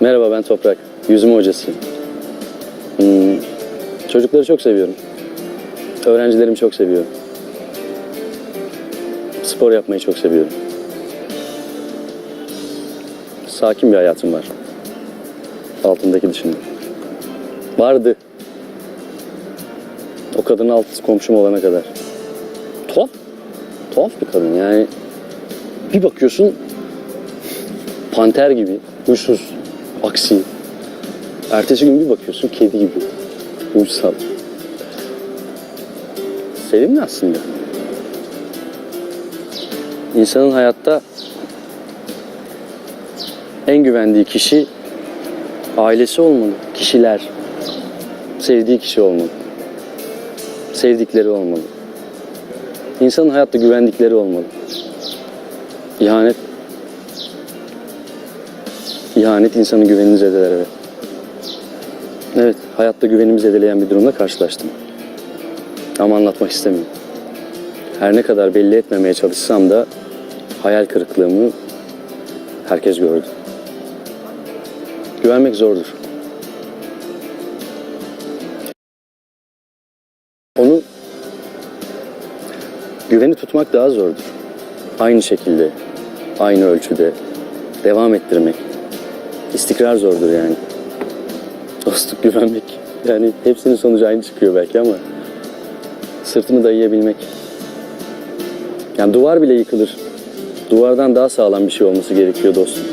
Merhaba ben Toprak. Yüzme hocasıyım. Hmm, çocukları çok seviyorum. Öğrencilerimi çok seviyorum. Spor yapmayı çok seviyorum. Sakin bir hayatım var. Altındaki dışında. Vardı. O kadının alt komşum olana kadar. Tuhaf. Tuhaf bir kadın yani. Bir bakıyorsun panter gibi, huysuz, aksi. Ertesi gün bir bakıyorsun kedi gibi, uysal. Sevimli aslında. İnsanın hayatta en güvendiği kişi ailesi olmalı, kişiler. Sevdiği kişi olmalı. Sevdikleri olmalı. İnsanın hayatta güvendikleri olmalı. İhanet İhanet insanın güvenini zedeler evet. Evet, hayatta güvenimi zedeleyen bir durumla karşılaştım. Ama anlatmak istemiyorum. Her ne kadar belli etmemeye çalışsam da hayal kırıklığımı herkes gördü. Güvenmek zordur. Onu güveni tutmak daha zordur. Aynı şekilde, aynı ölçüde devam ettirmek. İstikrar zordur yani. Dostluk güvenmek. Yani hepsinin sonucu aynı çıkıyor belki ama sırtını dayayabilmek. Yani duvar bile yıkılır. Duvardan daha sağlam bir şey olması gerekiyor dostum.